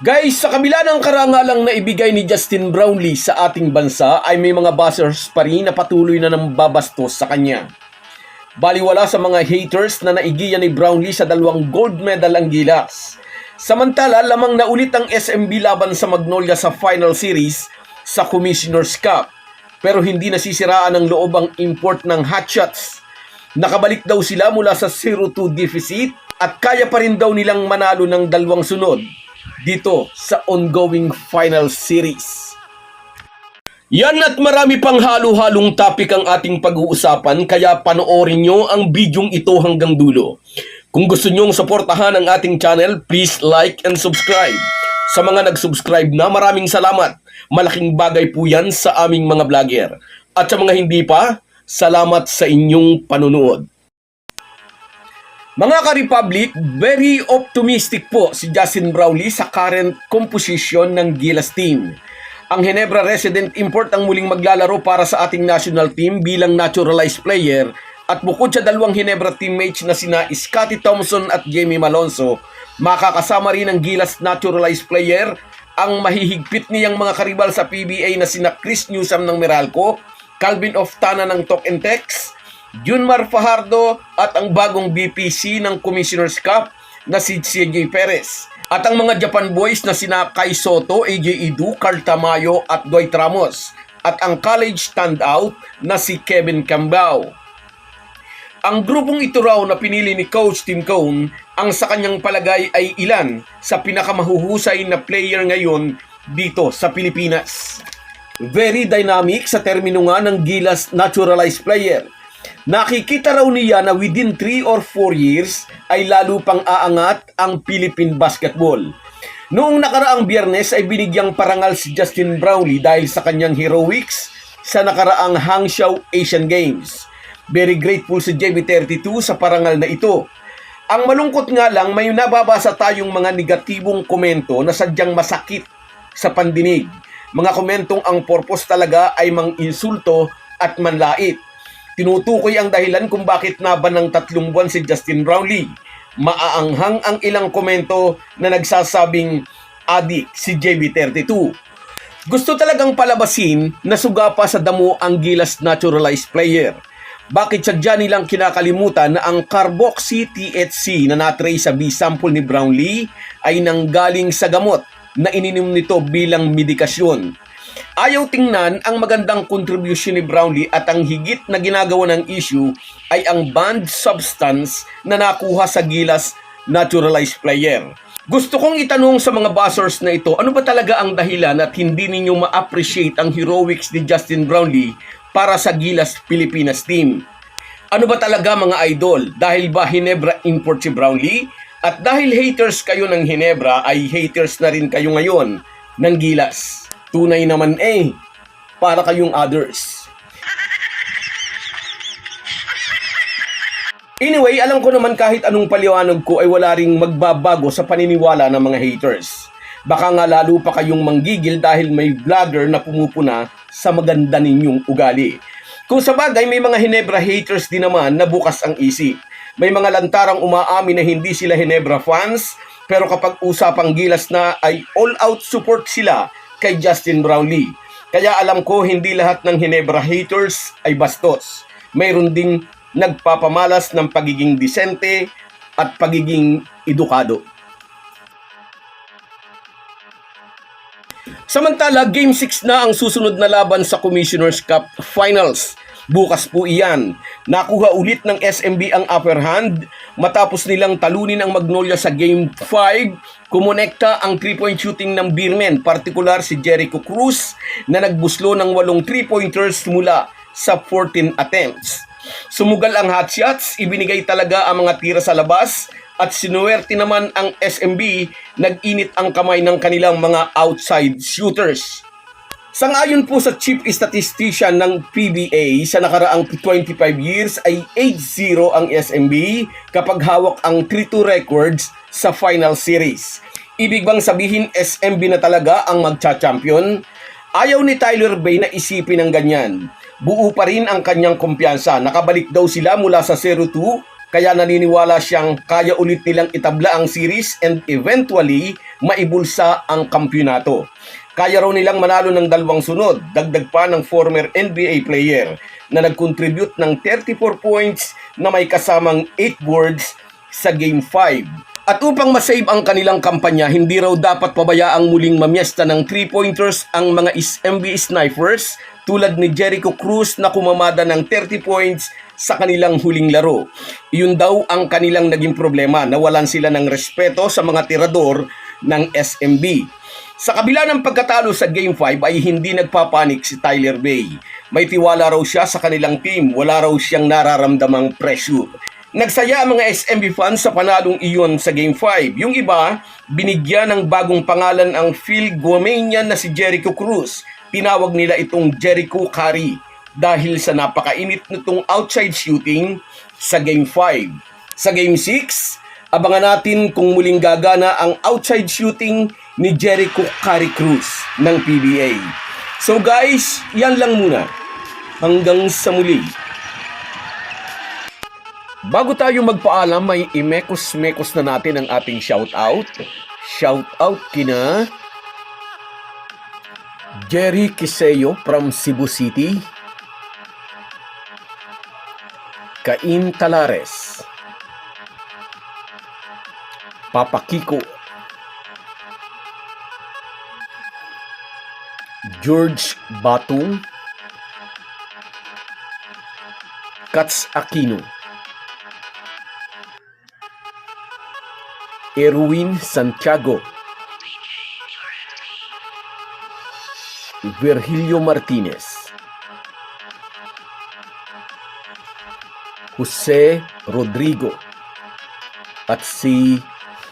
Guys, sa kabila ng karangalang na ibigay ni Justin Brownlee sa ating bansa ay may mga buzzers pa rin na patuloy na nang babastos sa kanya. Baliwala sa mga haters na naigiya ni Brownlee sa dalawang gold medal ang gilas. Samantala, lamang na ulit ang SMB laban sa Magnolia sa final series sa Commissioner's Cup. Pero hindi nasisiraan ng loob ang import ng hotshots. Nakabalik daw sila mula sa 0-2 deficit at kaya pa rin daw nilang manalo ng dalawang sunod dito sa ongoing final series. Yan at marami pang halo-halong topic ang ating pag-uusapan kaya panoorin nyo ang bidyong ito hanggang dulo. Kung gusto nyong suportahan ang ating channel, please like and subscribe. Sa mga nag-subscribe na, maraming salamat. Malaking bagay po yan sa aming mga vlogger. At sa mga hindi pa, salamat sa inyong panunood. Mga ka-Republic, very optimistic po si Justin Brownlee sa current composition ng Gilas team. Ang Ginebra resident import ang muling maglalaro para sa ating national team bilang naturalized player at bukod sa dalawang Ginebra teammates na sina Scotty Thompson at Jamie Malonzo, makakasama rin ng Gilas naturalized player ang mahihigpit niyang mga karibal sa PBA na sina Chris Newsom ng Meralco, Calvin Oftana ng Talk and Text, Junmar Fajardo at ang bagong BPC ng Commissioner's Cup na si CJ Perez. At ang mga Japan boys na sina Kai Soto, AJ Idu, Carl Tamayo at Dwight Ramos. At ang college standout na si Kevin Cambao. Ang grupong ito raw na pinili ni Coach Tim Cone ang sa kanyang palagay ay ilan sa pinakamahuhusay na player ngayon dito sa Pilipinas. Very dynamic sa termino nga ng Gilas naturalized player. Nakikita raw niya na within 3 or 4 years ay lalo pang aangat ang Philippine basketball. Noong nakaraang biyernes ay binigyang parangal si Justin Brownlee dahil sa kanyang heroics sa nakaraang Hangzhou Asian Games. Very grateful si JB32 sa parangal na ito. Ang malungkot nga lang may nababasa tayong mga negatibong komento na sadyang masakit sa pandinig. Mga komentong ang purpose talaga ay mang insulto at manlait. Tinutukoy ang dahilan kung bakit naban ng tatlong buwan si Justin Brownlee. Maaanghang ang ilang komento na nagsasabing adik si JB32. Gusto talagang palabasin na suga pa sa damo ang Gilas naturalized player. Bakit sadya nilang kinakalimutan na ang carboxy THC na natray sa B-sample ni Brownlee ay nanggaling sa gamot na ininom nito bilang medikasyon. Ayaw tingnan ang magandang contribution ni Brownlee at ang higit na ginagawa ng issue ay ang banned substance na nakuha sa gilas naturalized player. Gusto kong itanong sa mga buzzers na ito, ano ba talaga ang dahilan at hindi ninyo ma-appreciate ang heroics ni Justin Brownlee para sa Gilas Pilipinas team? Ano ba talaga mga idol? Dahil ba Hinebra import si Brownlee? At dahil haters kayo ng Hinebra ay haters na rin kayo ngayon ng Gilas. Tunay naman eh, para kayong others. Anyway, alam ko naman kahit anong paliwanag ko ay wala ring magbabago sa paniniwala ng mga haters. Baka nga lalo pa kayong manggigil dahil may vlogger na pumupuna sa maganda ninyong ugali. Kung sa bagay, may mga Hinebra haters din naman na bukas ang isip. May mga lantarang umaamin na hindi sila Hinebra fans, pero kapag usapang gilas na ay all-out support sila kay Justin Brownlee. Kaya alam ko hindi lahat ng Hinebra haters ay bastos. Mayroon ding nagpapamalas ng pagiging disente at pagiging edukado. Samantala, Game 6 na ang susunod na laban sa Commissioner's Cup Finals. Bukas po iyan. Nakuha ulit ng SMB ang upper hand matapos nilang talunin ang Magnolia sa Game 5. Kumonekta ang 3-point shooting ng Beermen, partikular si Jericho Cruz na nagbuslo ng walong 3-pointers mula sa 14 attempts. Sumugal ang hot shots, ibinigay talaga ang mga tira sa labas at sinuwerte naman ang SMB, nag-init ang kamay ng kanilang mga outside shooters. Sangayon po sa chief statistician ng PBA sa nakaraang 25 years ay 8-0 ang SMB kapag hawak ang 3-2 records sa final series. Ibig bang sabihin SMB na talaga ang magcha-champion? Ayaw ni Tyler Bay na isipin ng ganyan. Buo pa rin ang kanyang kumpiyansa. Nakabalik daw sila mula sa 0-2 kaya naniniwala siyang kaya ulit nilang itabla ang series and eventually maibulsa ang kampyonato. Kaya raw nilang manalo ng dalawang sunod, dagdag pa ng former NBA player na nag-contribute ng 34 points na may kasamang 8 boards sa Game 5. At upang masave ang kanilang kampanya, hindi raw dapat pabayaang muling mamiesta ng 3-pointers ang mga NBA snipers tulad ni Jericho Cruz na kumamada ng 30 points sa kanilang huling laro. Iyon daw ang kanilang naging problema, nawalan sila ng respeto sa mga tirador ng SMB. Sa kabila ng pagkatalo sa Game 5 ay hindi nagpapanik si Tyler Bay. May tiwala raw siya sa kanilang team, wala raw siyang nararamdamang pressure. Nagsaya ang mga SMB fans sa panalong iyon sa Game 5. Yung iba, binigyan ng bagong pangalan ang Phil Guamanian na si Jericho Cruz. Tinawag nila itong Jericho Curry dahil sa napakainit nitong outside shooting sa Game 5. Sa Game 6, abangan natin kung muling gagana ang outside shooting ni Jericho Curry Cruz ng PBA. So guys, yan lang muna. Hanggang sa muli. Bago tayo magpaalam, may imekos-mekos na natin ang ating shoutout. Shoutout kina Jerry Kiseo from Cebu City. Cain Talares. Papa Kiko. George Batung. Kats Aquino. Erwin Santiago, Virgilio Martinez, Jose Rodrigo, at si